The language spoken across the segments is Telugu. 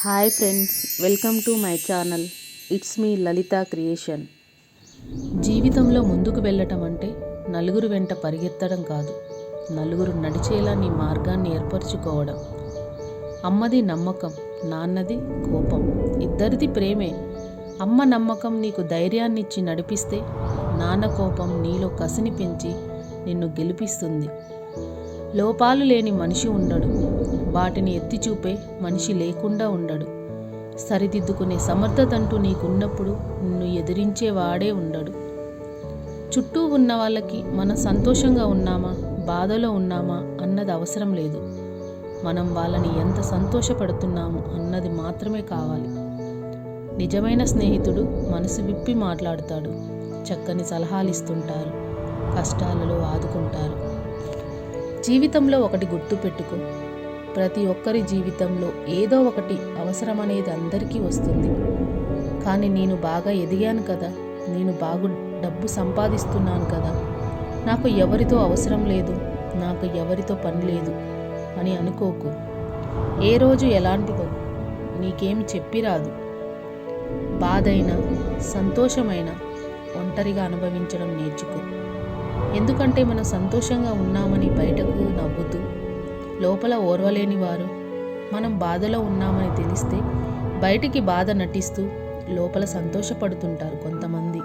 Hi friends welcome to my channel. It's me Lalitha creation. జీవితంలో ముందుకు వెళ్ళటం అంటే నలుగురు వెంట పరిగెత్తడం కాదు నలుగురు నడిచేలా నీ మార్గాన్ని ఏర్పరచుకోవడం. అమ్మది నమ్మకం నాన్నది కోపం. ఇద్దరిది ప్రేమే. అమ్మ నమ్మకం నీకు ధైర్యాన్ని ఇచ్చి నడిపిస్తే నాన్న కోపం నీలో కసిని పెంచి నిన్ను గెలిపిస్తుంది. లోపాలు లేని మనిషి ఉండడు. వాటిని ఎత్తి చూపే మనిషి లేకుండా ఉండడు. సరిదిద్దుకునే సమర్థతంటూ నీకున్నప్పుడు నిన్ను ఎదిరించేవాడే ఉండడు. చుట్టూ ఉన్న వాళ్ళకి మనం సంతోషంగా ఉన్నామా బాధలో ఉన్నామా అన్నది అవసరం లేదు. మనం వాళ్ళని ఎంత సంతోషపడుతున్నాము అన్నది మాత్రమే కావాలి. నిజమైన స్నేహితుడు మనసు విప్పి మాట్లాడుతాడు. చక్కని సలహాలు ఇస్తుంటారు కష్టాలలో ఆదుకుంటారు. జీవితంలో ఒకటి గుర్తు పెట్టుకో ప్రతి ఒక్కరి జీవితంలో ఏదో ఒకటి అవసరం అనేది అందరికీ వస్తుంది. కానీ నేను బాగా ఎదిగాను కదా. నేను బాగు డబ్బు సంపాదిస్తున్నాను కదా. నాకు ఎవరితో అవసరం లేదు. నాకు ఎవరితో పని లేదు అని అనుకోకు. ఏ రోజు ఎలాంటిదో నీకేమి చెప్పిరాదు బాధైనా సంతోషమైన ఒంటరిగా అనుభవించడం నేర్చుకో. ఎందుకంటే మనం సంతోషంగా ఉన్నామని బయటకు నవ్వుతూ లోపల ఓర్వలేని వారు మనం బాధలో ఉన్నామని తెలిస్తే బయటికి బాధ నటిస్తూ లోపల సంతోషపడుతుంటారు కొంతమంది.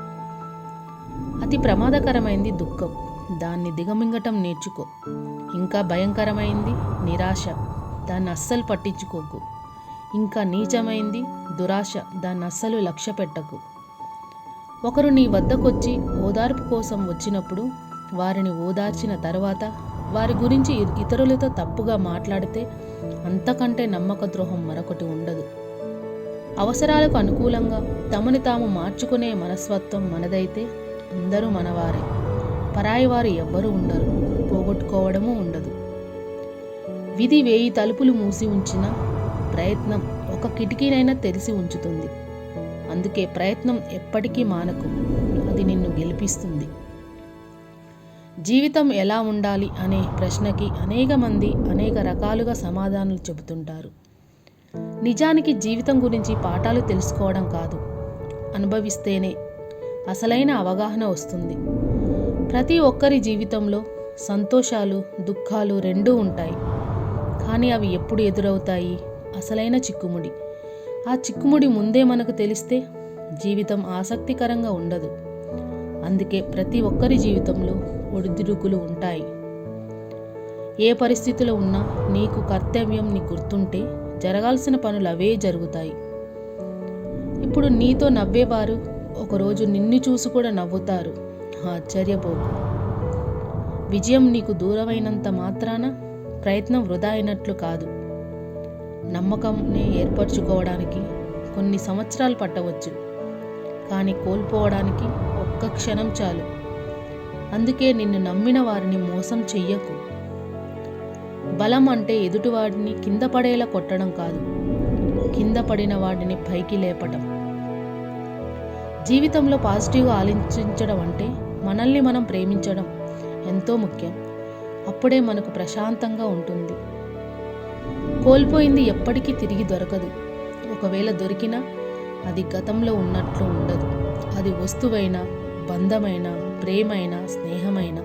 అతి ప్రమాదకరమైంది దుఃఖం. దాన్ని దిగమింగటం నేర్చుకో. ఇంకా భయంకరమైంది నిరాశ. దాన్ని అస్సలు పట్టించుకోకు. ఇంకా నీచమైంది దురాశ. దాన్ని అస్సలు లక్ష్య పెట్టకు. ఒకరు నీ వద్దకొచ్చి ఓదార్పు కోసం వచ్చినప్పుడు వారిని ఓదార్చిన తర్వాత వారి గురించి ఇతరులతో తప్పుగా మాట్లాడితే అంతకంటే నమ్మక ద్రోహం మరొకటి ఉండదు. అవసరాలకు అనుకూలంగా తమని తాము మార్చుకునే మనస్తత్వం మనదైతే అందరూ మనవారే. పరాయి వారు ఎవ్వరూ ఉండరు పోగొట్టుకోవడము ఉండదు. విధి వేయి తలుపులు మూసి ఉంచిన ప్రయత్నం ఒక కిటికీనైనా తెరిచి ఉంచుతుంది. అందుకే ప్రయత్నం ఎప్పటికీ మానకు అది నిన్ను గెలిపిస్తుంది. జీవితం ఎలా ఉండాలి అనే ప్రశ్నకి అనేక మంది అనేక రకాలుగా సమాధానాలు చెబుతుంటారు. నిజానికి జీవితం గురించి పాఠాలు తెలుసుకోవడం కాదు. అనుభవిస్తేనే అసలైన అవగాహన వస్తుంది. ప్రతి ఒక్కరి జీవితంలో సంతోషాలు దుఃఖాలు రెండూ ఉంటాయి. కానీ అవి ఎప్పుడు ఎదురవుతాయి? అసలైన చిక్కుముడి. ఆ చిక్కుముడి ముందే మనకు తెలిస్తే జీవితం ఆసక్తికరంగా ఉండదు. అందుకే ప్రతి ఒక్కరి జీవితంలో ఒడిదుడుకులు ఉంటాయి. ఏ పరిస్థితిలో ఉన్నా నీకు కర్తవ్యం నీ గుర్తుంటే జరగాల్సిన పనులు అవే జరుగుతాయి. ఇప్పుడు నీతో నవ్వేవారు ఒకరోజు నిన్ను చూసి కూడా నవ్వుతారు. ఆశ్చర్యపోకు. విజయం నీకు దూరమైనంత మాత్రాన ప్రయత్నం వృధా అయినట్లు కాదు. నమ్మకంని ఏర్పరచుకోవడానికి కొన్ని సంవత్సరాలు పట్టవచ్చు. కానీ కోల్పోవడానికి ఒక్క క్షణం చాలు. అందుకే నిన్ను నమ్మిన వారిని మోసం చెయ్యకు. బలం అంటే ఎదుటివాడిని కింద పడేలా కొట్టడం కాదు. కింద పడిన వాడిని పైకి లేపటం. జీవితంలో పాజిటివ్గా ఆలోచించడం అంటే మనల్ని మనం ప్రేమించడం ఎంతో ముఖ్యం. అప్పుడే మనకు ప్రశాంతంగా ఉంటుంది. కోల్పోయింది ఎప్పటికీ తిరిగి దొరకదు. ఒకవేళ దొరికినా అది గతంలో ఉన్నట్లు ఉండదు. అది వస్తువైనా బంధమైన ప్రేమైన స్నేహమైన.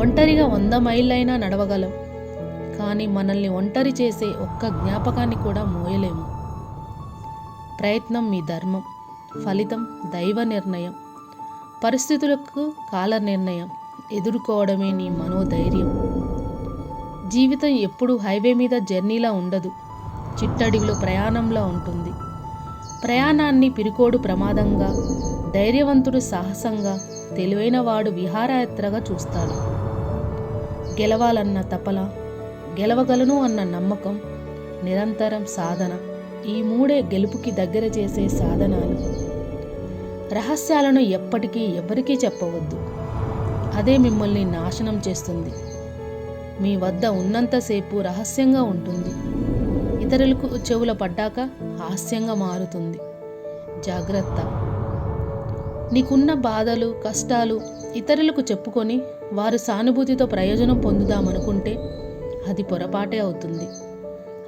ఒంటరిగా వంద మైళ్ళైనా నడవగలం. కానీ మనల్ని ఒంటరి చేసే ఒక్క జ్ఞాపకాన్ని కూడా మోయలేము. ప్రయత్నం మీ ధర్మం ఫలితం దైవ నిర్ణయం. పరిస్థితులకు కాల నిర్ణయం. ఎదుర్కోవడమే నీ మనోధైర్యం. జీవితం ఎప్పుడు హైవే మీద జర్నీలా ఉండదు. చిట్టడిలో ప్రయాణంలా ఉంటుంది. ప్రయాణాన్ని పిరికోడు ప్రమాదంగా ధైర్యవంతుడు సాహసంగా తెలివైన వాడు విహారయాత్రగా చూస్తాడు. గెలవాలన్న తపల గెలవగలను అన్న నమ్మకం నిరంతరం సాధన ఈ మూడే గెలుపుకి దగ్గర చేసే సాధనాలు. రహస్యాలను ఎప్పటికీ ఎవరికీ చెప్పవద్దు. అదే మిమ్మల్ని నాశనం చేస్తుంది. మీ వద్ద ఉన్నంతసేపు రహస్యంగా ఉంటుంది. ఇతరులకు చెవుల పడ్డాక హాస్యంగా మారుతుంది. జాగ్రత్త. నీకున్న బాధలు కష్టాలు ఇతరులకు చెప్పుకొని వారు సానుభూతితో ప్రయోజనం పొందుదామనుకుంటే అది పొరపాటే అవుతుంది.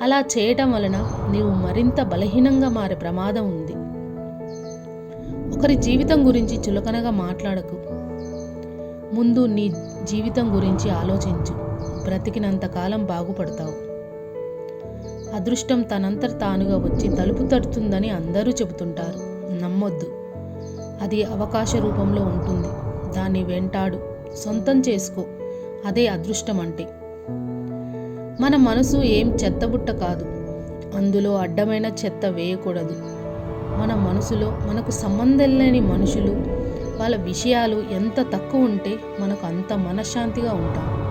అలా చేయటం వలన నీవు మరింత బలహీనంగా మారే ప్రమాదం ఉంది. ఒకరి జీవితం గురించి చులకనగా మాట్లాడకు. ముందు నీ జీవితం గురించి ఆలోచించు. బ్రతికినంత కాలం బాగుపడతావు. అదృష్టం తనంతట తానుగా వచ్చి తలుపు తడుతుందని అందరూ చెబుతుంటారు. నమ్మొద్దు. అది అవకాశ రూపంలో ఉంటుంది. దాన్ని వెంటాడు. సొంతం చేసుకో. అదే అదృష్టం అంటే మన మనసు ఏం చెత్తబుట్ట కాదు. అందులో అడ్డమైన చెత్త వేయకూడదు. మన మనసులో మనకు సంబంధం లేని మనుషులు వాళ్ళ విషయాలు ఎంత తక్కువ ఉంటే మనకు అంత మనశ్శాంతిగా ఉంటాం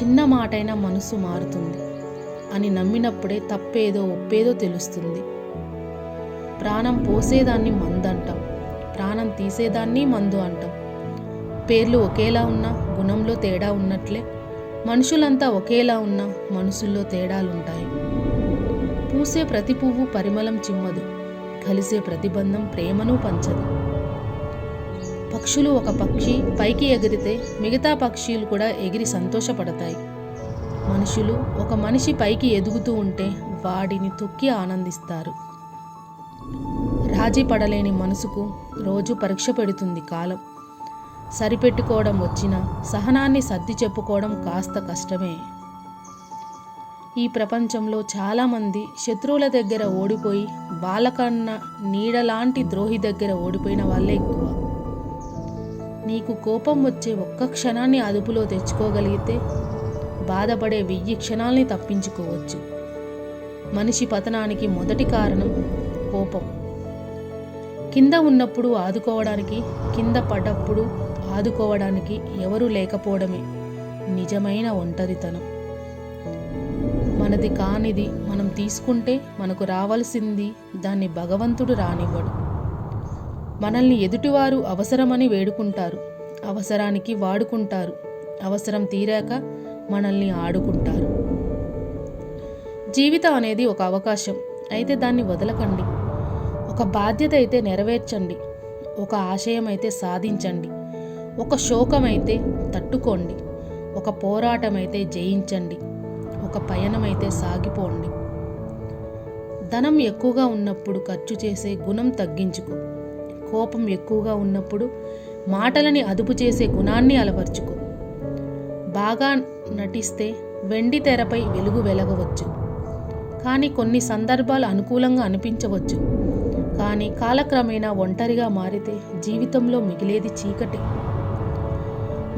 చిన్న మాటైనా మనసు మారుతుంది అని నమ్మినప్పుడే తప్పేదో ఒప్పేదో తెలుస్తుంది. ప్రాణం పోసేదాన్ని మందు అంటాం. ప్రాణం తీసేదాన్ని మందు అంటాం. పేర్లు ఒకేలా ఉన్నా గుణంలో తేడా ఉన్నట్లే. మనుషులంతా ఒకేలా ఉన్నా మనసుల్లో తేడాలుంటాయి. పూసే ప్రతి పువ్వు పరిమళం చిమ్మదు. కలిసే ప్రతిబంధం ప్రేమను పంచదు. పక్షులు ఒక పక్షి పైకి ఎగిరితే మిగతా పక్షులు కూడా ఎగిరి సంతోషపడతాయి. మనుషులు ఒక మనిషి పైకి ఎదుగుతూ ఉంటే వాడిని తొక్కి ఆనందిస్తారు. రాజీ పడలేని మనసుకు రోజు పరీక్ష పెడుతుంది కాలం. సరిపెట్టుకోవడం వచ్చినా సహనాన్ని సర్ది చెప్పుకోవడం కాస్త కష్టమే. ఈ ప్రపంచంలో చాలామంది శత్రువుల దగ్గర ఓడిపోయి వాళ్ళకన్నా నీడలాంటి ద్రోహి దగ్గర ఓడిపోయిన వాళ్ళే ఎక్కువ. నీకు కోపం వచ్చే ఒక్క క్షణాన్ని అదుపులో తెచ్చుకోగలిగితే బాధపడే వెయ్యి క్షణాల్ని తప్పించుకోవచ్చు. మనిషి పతనానికి మొదటి కారణం కోపం. కింద ఉన్నప్పుడు ఆదుకోవడానికి కింద పడ్డప్పుడు ఆదుకోవడానికి ఎవరూ లేకపోవడమే నిజమైన ఒంటరితనం. మనది కానిది మనం తీసుకుంటే మనకు రావాల్సింది దాన్ని భగవంతుడు రానివ్వడు. మనల్ని ఎదుటివారు అవసరమని వేడుకుంటారు. అవసరానికి వాడుకుంటారు. అవసరం తీరాక మనల్ని ఆడుకుంటారు. జీవితం అనేది ఒక అవకాశం. అయితే దాన్ని వదలకండి. ఒక బాధ్యత అయితే నెరవేర్చండి. ఒక ఆశయం అయితే సాధించండి. ఒక శోకం అయితే తట్టుకోండి. ఒక పోరాటం అయితే జయించండి. ఒక పయనం అయితే సాగిపోండి. ధనం ఎక్కువగా ఉన్నప్పుడు ఖర్చు చేసే గుణం తగ్గించుకో. కోపం ఎక్కువగా ఉన్నప్పుడు మాటలని అదుపు చేసే గుణాన్ని అలవర్చుకో. బాగా నటిస్తే వెండి తెరపై వెలుగు వెలగవచ్చు. కానీ కొన్ని సందర్భాలు అనుకూలంగా అనిపించవచ్చు. కానీ కాలక్రమేణా ఒంటరిగా మారితే జీవితంలో మిగిలేది చీకటి.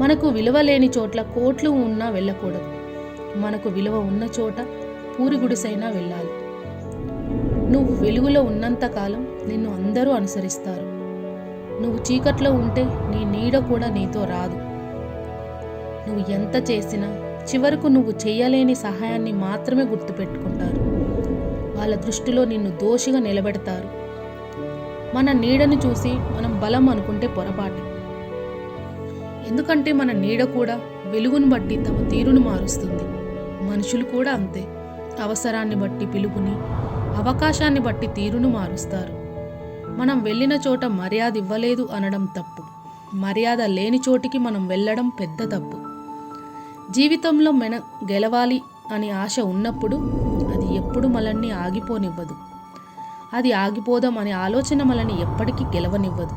మనకు విలువ లేని చోట్ల కోట్లు ఉన్నా వెళ్ళకూడదు. మనకు విలువ ఉన్న చోట పూరి గుడిసైనా వెళ్ళాలి. నువ్వు వెలుగులో ఉన్నంతకాలం నిన్ను అందరూ అనుసరిస్తారు. నువ్వు చీకట్లో ఉంటే నీ నీడ కూడా నీతో రాదు. నువ్వు ఎంత చేసినా చివరకు నువ్వు చేయలేని సహాయాన్ని మాత్రమే గుర్తుపెట్టుకుంటారు. వాళ్ళ దృష్టిలో నిన్ను దోషిగా నిలబెడతారు. మన నీడను చూసి మనం బలం అనుకుంటే పొరపాటు. ఎందుకంటే మన నీడ కూడా వెలుగును బట్టి తమ తీరును మారుస్తుంది. మనుషులు కూడా అంతే. అవసరాన్ని బట్టి పిలుపుని అవకాశాన్ని బట్టి తీరును మారుస్తారు. మనం వెళ్ళిన చోట మర్యాద ఇవ్వలేదు అనడం తప్పు. మర్యాద లేని చోటికి మనం వెళ్ళడం పెద్ద తప్పు. జీవితంలో మెన గెలవాలి అని ఆశ ఉన్నప్పుడు అది ఎప్పుడు మనల్ని ఆగిపోనివ్వదు. అది ఆగిపోదాం అనే ఆలోచన మనల్ని ఎప్పటికీ గెలవనివ్వదు.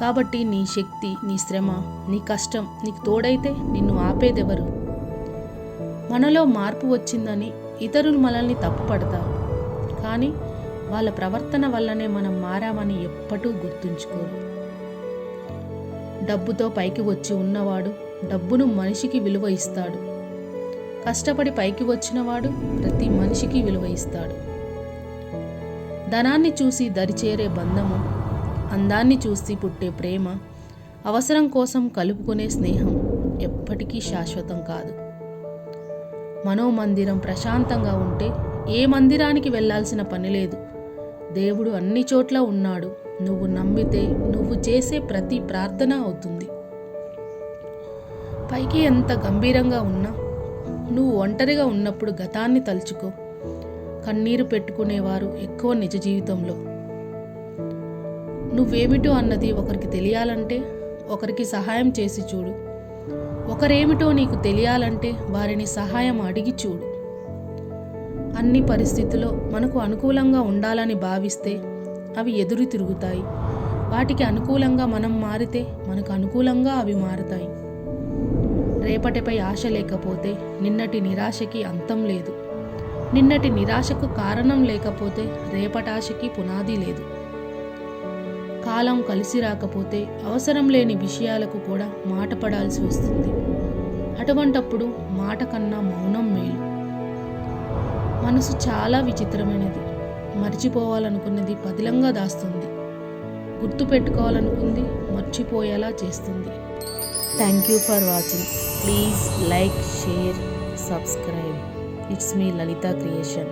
కాబట్టి నీ శక్తి నీ శ్రమ నీ కష్టం నీకు తోడైతే నిన్ను ఆపేదెవరు? మనలో మార్పు వచ్చిందని ఇతరులు మనల్ని తప్పుపడతారు. కానీ వాళ్ళ ప్రవర్తన వల్లనే మనం మారామని ఎప్పటూ గుర్తుంచుకోరు. డబ్బుతో పైకి వచ్చి ఉన్నవాడు డబ్బును మనిషికి విలువ ఇస్తాడు. కష్టపడి పైకి వచ్చినవాడు ప్రతి మనిషికి విలువ ఇస్తాడు. ధనాన్ని చూసి దరిచేరే బంధము అందాన్ని చూసి పుట్టే ప్రేమ అవసరం కోసం కలుపుకునే స్నేహం ఎప్పటికీ శాశ్వతం కాదు. మనోమందిరం ప్రశాంతంగా ఉంటే ఏ మందిరానికి వెళ్ళాల్సిన పని లేదు. దేవుడు అన్ని చోట్ల ఉన్నాడు. నువ్వు నమ్మితే నువ్వు చేసే ప్రతి ప్రార్థన అవుతుంది. పైకి ఎంత గంభీరంగా ఉన్నా నువ్వు ఒంటరిగా ఉన్నప్పుడు గతాన్ని తలుచుకో. కన్నీరు పెట్టుకునేవారు ఎక్కువ నిజ జీవితంలో. నువ్వేమిటో అన్నది ఒకరికి తెలియాలంటే ఒకరికి సహాయం చేసి చూడు. ఒకరేమిటో నీకు తెలియాలంటే వారిని సహాయం అడిగి చూడు. అన్ని పరిస్థితుల్లో మనకు అనుకూలంగా ఉండాలని భావిస్తే అవి ఎదురు తిరుగుతాయి. వాటికి అనుకూలంగా మనం మారితే మనకు అనుకూలంగా అవి మారుతాయి. రేపటిపై ఆశ లేకపోతే నిన్నటి నిరాశకి అంతం లేదు. నిన్నటి నిరాశకు కారణం లేకపోతే రేపటాశకి పునాది లేదు. కాలం కలిసి రాకపోతే అవసరం లేని విషయాలకు కూడా మాట పడాల్సి వస్తుంది. అటువంటప్పుడు మాట కన్నా మౌనం మేలు. మనసు చాలా విచిత్రమైనది. మర్చిపోవాలనుకున్నది పదిలంగా దాస్తుంది. గుర్తు పెట్టుకోవాలనుకుంది మర్చిపోయేలా చేస్తుంది. Thank you for watching please like share subscribe it's me Lalitha creation